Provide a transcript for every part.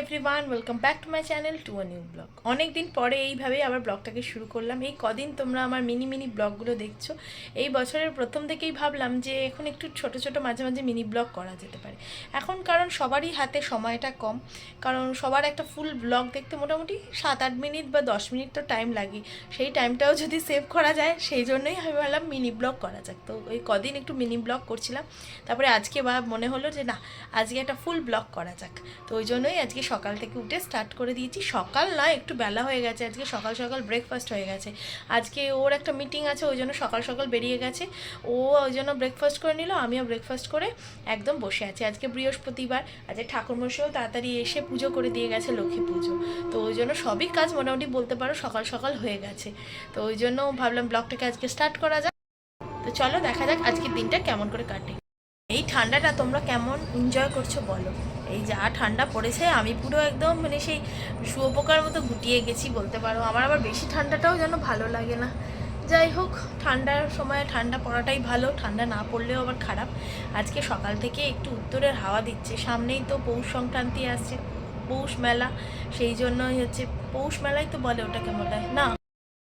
Everyone welcome back to my channel to a new blog অনেক দিন পরে এইভাবেই আবার ব্লগটাকে শুরু করলাম। এই কদিন তোমরা আমার মিনি মিনি ব্লগগুলো দেখছ। এই বছরের প্রথম থেকেই ভাবলাম যে এখন একটু ছোট ছোট মাঝে মাঝে মিনি ব্লগ করা যেতে পারে। এখন কারণ সবারই হাতে সময়টা কম। কারণ সবার একটা ফুল ব্লগ দেখতে মোটামুটি সাত আট মিনিট বা দশ মিনিট তো টাইম লাগে সেই টাইমটাও যদি সেভ করা যায়, সেই জন্যই আমি ভাবলাম মিনি ব্লগ করা যাক। তো ওই কদিন একটু মিনি ব্লগ করছিলাম। তারপরে আজকে বা মনে হলো যে না, আজকে একটা ফুল ব্লগ করা যাক। তো ওই জন্যই আজকে সকাল থেকে উঠে স্টার্ট করে দিয়েছি। সকাল নয় একটু বেলা হয়ে গেছে। আজকে সকাল সকাল ব্রেকফাস্ট হয়ে গেছে। আজকে ওর একটা মিটিং আছে, ওই জন্য সকাল সকাল বেরিয়ে গেছে। ও ওই জন্য ব্রেকফাস্ট করে নিল, আমিও ব্রেকফাস্ট করে একদম বসে আছি। আজকে বৃহস্পতিবার, আজকে ঠাকুরমশাইও তাড়াতাড়ি এসে পুজো করে দিয়ে গেছে, লক্ষ্মী পুজো। তো ওই জন্য সবই কাজ মোটামুটি বলতে পারো সকাল সকাল হয়ে গেছে। তো ওই জন্য ভাবলাম ব্লগটাকে আজকে স্টার্ট করা যাক। তো চলো দেখা যাক আজকের দিনটা কেমন করে কাটে। এই ঠান্ডাটা তোমরা কেমন এনজয় করছ বলো? এই যা ঠান্ডা পড়েছে, আমি পুরো একদম মানে সেই শুয়োপোকার মতো গুটিয়ে গেছি বলতে পারো। আমার আবার বেশি ঠান্ডাটাও যেন ভালো লাগে না। যাই হোক ঠান্ডার সময় ঠান্ডা পড়াটাই ভালো, ঠান্ডা না পড়লেও আবার খারাপ। আজকে সকাল থেকে একটু উত্তরের হাওয়া দিচ্ছে, সামনেই তো পৌষ সংক্রান্তি আসছে পৌষ মেলা, সেই জন্যই হচ্ছে, পৌষ মেলাই তো বলে ওটাকে বলে না,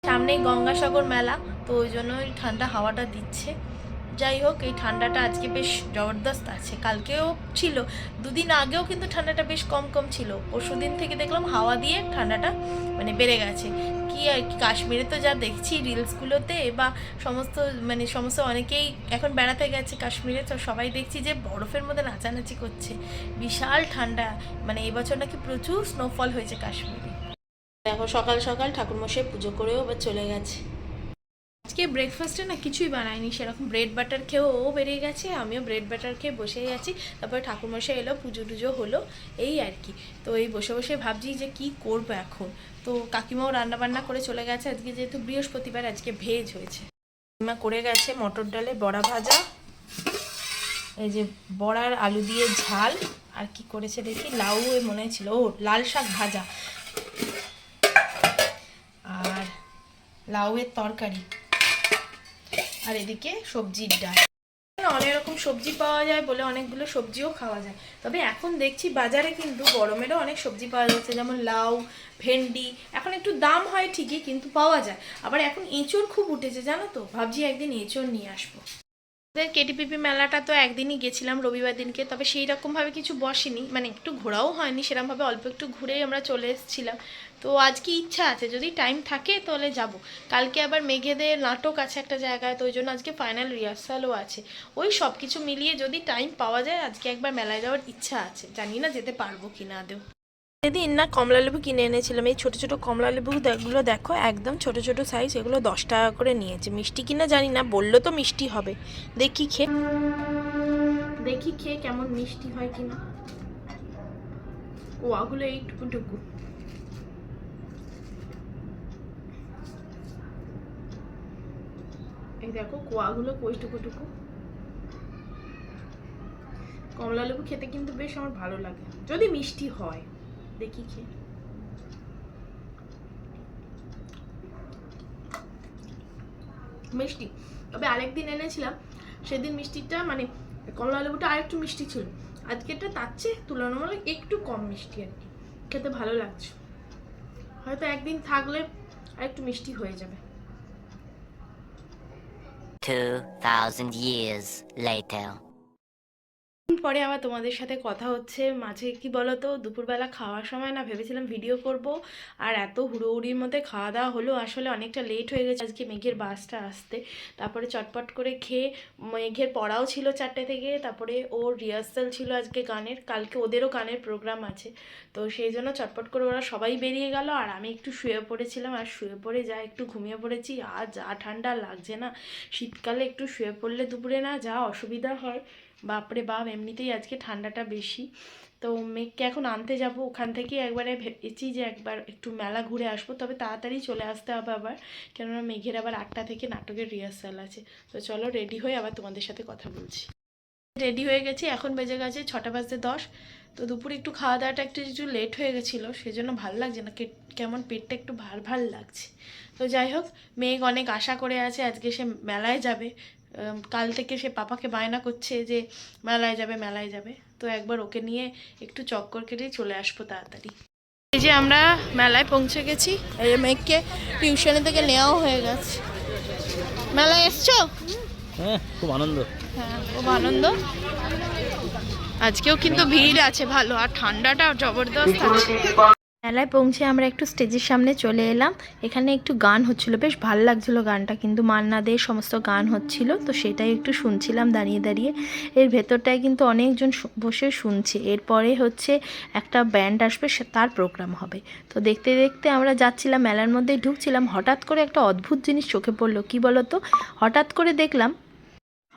সামনেই গঙ্গাসাগর মেলা, তো ওই জন্য ঠান্ডা হাওয়াটা দিচ্ছে। যাই হোক, এই ঠান্ডাটা আজকে বেশ জবরদস্ত আছে। কালকেও ছিল, দুদিন আগেও কিন্তু ঠান্ডাটা বেশ কম কম ছিল। পরশু দিন থেকে দেখলাম হাওয়া দিয়ে ঠান্ডাটা মানে বেড়ে গেছে। কি আর কি, কাশ্মীরে তো যা দেখছি রিলসগুলোতে বা সমস্ত মানে সমস্ত অনেকেই এখন বেড়াতে গেছে কাশ্মীরে, তো সবাই দেখছি যে বরফের মধ্যে নাচানাচি করছে। বিশাল ঠান্ডা মানে এবছর নাকি প্রচুর স্নোফল হয়েছে কাশ্মীরে। দেখো, সকাল সকাল ঠাকুরমশাই পুজো করেও বা চলে গেছে। আজকে ব্রেকফাস্টে না কিছুই বানায়নি সেরকম ব্রেড বাটার খেয়েও ও বেরিয়ে গেছে, আমিও ব্রেড বাটার খেয়ে বসেই আছি। তারপরে ঠাকুরমশাই এলো, পুজো টুজো হলো, এই আর কি। তো এই বসে বসে ভাবছি যে কি করব এখন? তো কাকিমাও রান্না বান্না করে চলে গেছে, আজকে যেহেতু বৃহস্পতিবার, আজকে ভেজ হয়েছে। কাকিমা করে গেছে মটর ডালে বড়া ভাজা, এই যে বড়ার আলু দিয়ে ঝাল, আর কি করেছে দেখি, লাউ মনে ছিল, ও লাল শাক ভাজা। আর লাউয়ের তরকারি। আর এদিকে সবজির ডাল। অনেক রকম সবজি পাওয়া যায় বলে অনেকগুলো সবজিও খাওয়া যায়। তবে এখন দেখছি বাজারে কিন্তু গরমেরও অনেক সবজি পাওয়া যাচ্ছে, যেমন লাউ, ভেন্ডি। এখন একটু দাম হয় ঠিকই, কিন্তু পাওয়া যায়। আবার এখন এঁচড় খুব উঠেছে, জানো তো? ভাবছি একদিন এঁচড় নিয়ে আসব। আমাদের কেটিপিপি মেলাটা তো একদিনই গেছিলাম রবিবার দিনকে, তবে সেই রকমভাবে কিছু বসেনি। মানে একটু ঘোরাও হয়নি, সেরকমভাবে অল্প একটু ঘুরেই আমরা চলে এসেছিলাম। তো আজকে ইচ্ছা আছে, যদি টাইম থাকে তাহলে যাব। কালকে আবার মেঘেদের নাটক আছে একটা জায়গায়, তো ওই জন্য আজকে ফাইনাল রিহার্সালও আছে। ওই সব কিছু মিলিয়ে যদি টাইম পাওয়া যায়, আজকে একবার মেলায় যাওয়ার ইচ্ছা আছে। জানি না যেতে পারব কি না আদেও সেদিন না কমলা লেবু কিনে এনেছিলাম। এই ছোটো ছোটো কমলা লেবুগুলো দেখো, একদম ছোট ছোট সাইজ এগুলো দশ টাকা করে নিয়েছে। মিষ্টি কিনা জানি না, বলল তো মিষ্টি হবে। দেখি খেয়ে দেখি খেয়ে কেমন মিষ্টি হয় কিনা। কোয়াগুলো এইটুকু টুকু এই দেখো, কোয়াগুলো কইটুকু টুকু কমলা লেবু খেতে কিন্তু বেশ আমার ভালো লাগে। যদি মিষ্টি হয়। দেখি খেয়ে মিষ্টি। তবে আরেকদিন এনেছিলাম সেদিন মিষ্টিটা মানে কমলা লেবুটা আরেকটু মিষ্টি ছিল। আজকেরটা তার চেয়ে তুলনামূলক একটু কম মিষ্টি আর কি। খেতে ভালো লাগছে। হয়তো একদিন থাকলে আরেকটু মিষ্টি হয়ে যাবে। 2,000 years later. পরে আবার তোমাদের সাথে কথা হচ্ছে। মাঝে কি বলো তো দুপুরবেলা খাওয়ার সময় না ভেবেছিলাম ভিডিও করব আর এত হুড়োহুড়ির মধ্যে খাওয়া দাওয়া হলো। আসলে অনেকটা লেট হয়ে গেছে আজকে মেঘের বাসটা আসতে। তারপরে চটপট করে খেয়ে মেঘের পড়াও ছিল চারটে থেকে। তারপরে ওর রিহার্সাল ছিল আজকে গানের। কালকে ওদেরও গানের প্রোগ্রাম আছে। তো সেই জন্য চটপট করে ওরা সবাই বেরিয়ে গেল আর আমি একটু শুয়ে পড়েছিলাম। আর শুয়ে পড়ে যা একটু ঘুমিয়ে পড়েছি। আর যা ঠান্ডা লাগছে না। শীতকালে একটু শুয়ে পড়লে দুপুরে না যা অসুবিধা হয়। বাপরে বাপ, এমনিতেই আজকে ঠান্ডাটা বেশি। তো মেঘকে এখন আনতে যাব। ওখান থেকে একবারে ভেবেছি যে একবার একটু মেলা ঘুরে আসব, তবে তাড়াতাড়ি চলে আসতে হবে আবার। কেননা মেঘের আবার আটটা থেকে নাটকের রিহার্সাল আছে। তো চলো রেডি হয়ে আবার তোমাদের সাথে কথা বলছি। রেডি হয়ে গেছি, এখন বেজে গেছে ছটা বাজতে দশ। তো দুপুরে একটু খাওয়া দাওয়াটা একটু একটু লেট হয়ে গেছিল সেই জন্য ভালো লাগছে না। কেমন পেটটা একটু ভার ভার লাগছে। তো যাই হোক, মেঘ অনেক আশা করে আছে আজকে সে মেলায় যাবে। কাল থেকে সে পাপাকে বায়না করছে যে মেলায় যাবে মেলায় যাবে। তো একবার ওকে নিয়ে একটু চক্কর কেটে চলে আসব তাড়াতাড়ি। এই যে আমরা মেলায় পৌঁছে গেছি। এই মেয়েকে টিউশনে থেকে নেওয়াও হয়ে গেছে। মেলায় এসছো? হ্যাঁ খুব আনন্দ। হ্যাঁ খুব আনন্দ। আজকেও কিন্তু ভিড় আছে ভালো। আর ঠান্ডাটা জবরদস্ত আছে। মেলায় পৌঁছে আমরা একটু স্টেজের সামনে চলে এলাম। এখানে একটু গান হচ্ছিল। বেশ ভালো লাগছিল গানটা, কিন্তু মান্না দে সমস্ত গান হচ্ছিল, তো সেটাই একটু শুনছিলাম দাঁড়িয়ে দাঁড়িয়ে। এর ভেতরটায় কিন্তু অনেকজন বসে শুনছে। এরপরে হচ্ছে একটা ব্যান্ড আসবে, সে- তার প্রোগ্রাম হবে। তো দেখতে দেখতে আমরা যাচ্ছিলাম, মেলার মধ্যে ঢুকছিলাম। হঠাৎ করে একটা অদ্ভুত জিনিস চোখে পড়ল। কি বলতো? হঠাৎ করে দেখলাম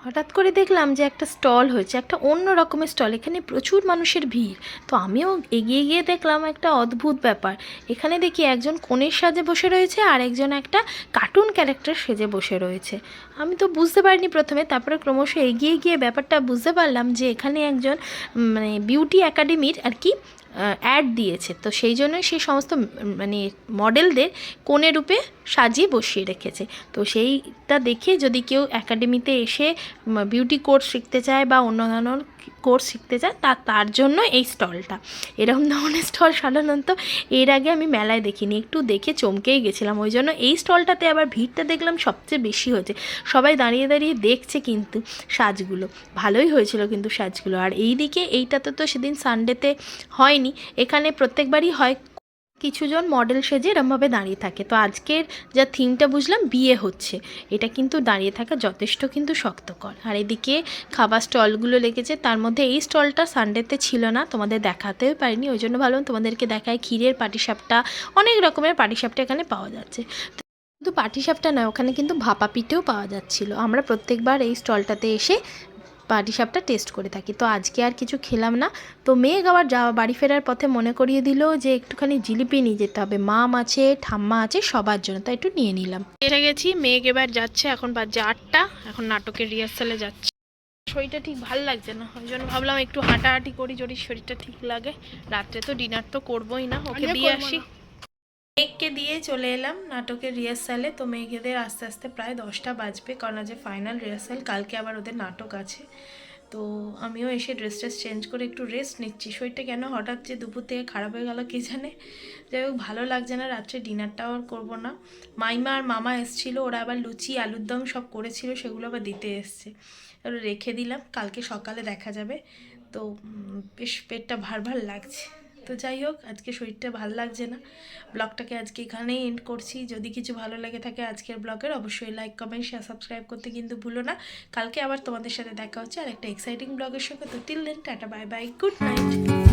হঠাৎ করে দেখলাম যে একটা স্টল হয়েছে, একটা অন্য রকমের স্টল, এখানে প্রচুর মানুষের ভিড়। তো আমিও এগিয়ে গিয়ে দেখলাম একটা অদ্ভুত ব্যাপার। এখানে দেখি একজন কনের সাজে বসে রয়েছে আর একজন একটা কার্টুন ক্যারেক্টার সেজে বসে রয়েছে। আমি তো বুঝতে পারিনি প্রথমে, তারপরে ক্রমশ এগিয়ে গিয়ে ব্যাপারটা বুঝতে পারলাম যে এখানে একজন মানে বিউটি একাডেমির আর কি অ্যাড দিয়েছে। তো সেই জন্য সেই সমস্ত মানে মডেলদের কোণে রূপে সাজিয়ে বসিয়ে রেখেছে। তো সেইটা দেখে যদি কেউ একাডেমিতে এসে বিউটি কোর্স শিখতে চায় বা অন্য ধরনের কোর্স শিখতে চায় তা তার জন্য এই স্টলটা। এরকম ধরনের স্টল সাধারণত এর আগে আমি মেলায় দেখিনি, একটু দেখে চমকেই গেছিলাম। ওই জন্য এই স্টলটাতে আবার ভিড়টা দেখলাম সবচেয়ে বেশি হয়েছে। সবাই দাঁড়িয়ে দাঁড়িয়ে দেখছে কিন্তু সাজগুলো। ভালোই হয়েছিল কিন্তু সাজগুলো। আর এই দিকে এইটাতে তো সেদিন সানডেতে হয়নি। এখানে প্রত্যেকবারই হয় কিছুজন মডেল সেজে এরমভাবে দাঁড়িয়ে থাকে। তো আজকের যা থিমটা বুঝলাম, বিয়ে হচ্ছে। এটা কিন্তু দাঁড়িয়ে থাকা যথেষ্ট কিন্তু শক্তকর। আর এদিকে খাবার স্টলগুলো লেগেছে, তার মধ্যে এই স্টলটা সানডেতে ছিল না, তোমাদের দেখাতেও পারিনি, ওই জন্য ভাবলাম তোমাদেরকে দেখায় ক্ষীরের পাটিসাপটা, অনেক রকমের পাটিসাপটা এখানে পাওয়া যাচ্ছে। শুধু পাটিসাপটা নয়, ওখানে কিন্তু ভাপা পিঠেও পাওয়া যাচ্ছিল। আমরা প্রত্যেকবার এই স্টলটাতে এসে পাটিসাপটা টেস্ট করে থাকি। তো আজকে আর কিছু খেলাম না। তো মেঘ আবার যাওয়া বাড়ি ফেরার পথে মনে করিয়ে দিল যে একটুখানি জিলিপি নিয়ে যেতে হবে। মাম আছে ঠাম্মা আছে সবার জন্য। তাই একটু নিয়ে নিলাম। এসে গেছি মেঘ এবার যাচ্ছে এখন বাজে আটটা। এখন নাটকের রিহার্সালে যাচ্ছে। শরীরটা ঠিক ভালো লাগছে না ওই জন্য ভাবলাম একটু হাঁটাহাঁটি করি যদি শরীরটা ঠিক লাগে। রাত্রে তো ডিনার তো করবোই না ওকে দিয়ে আসি। মেঘকে দিয়ে চলে এলাম। নাটকের রিহার্সালে তো মেঘেদের আস্তে আস্তে প্রায় দশটা বাজবে, কারণ আজ ফাইনাল রিহার্সাল কালকে আবার ওদের নাটক আছে। তো আমিও এসে ড্রেস ট্রেস চেঞ্জ করে একটু রেস্ট নিচ্ছি। শরীরটা কেন হঠাৎ যে দুপুর থেকে খারাপ হয়ে গেল কে জানে? যাই হোক, ভালো লাগছে না, রাত্রে ডিনারটাও আর করব না। মাইমা আর মামা এসছিল, ওরা আবার লুচি, আলুর দম সব করেছিল, সেগুলো আবার দিতে এসছে। রেখে দিলাম, কালকে সকালে দেখা যাবে। তো বেশ পেটটা ভার ভার লাগছে। তো যাই হোক, আজকে শরীরটা ভালো লাগছে না। ব্লগটাকে আজকে এখানেই এন্ড করছি। যদি কিছু ভালো লাগে থাকে আজকের ব্লগের, অবশ্যই লাইক কমেন্ট শেয়ার সাবস্ক্রাইব করতে কিন্তু ভুলো না। কালকে আবার তোমাদের সাথে দেখা হচ্ছে আর একটা এক্সাইটিং ব্লগের সঙ্গে। তো till then tata bye bye good night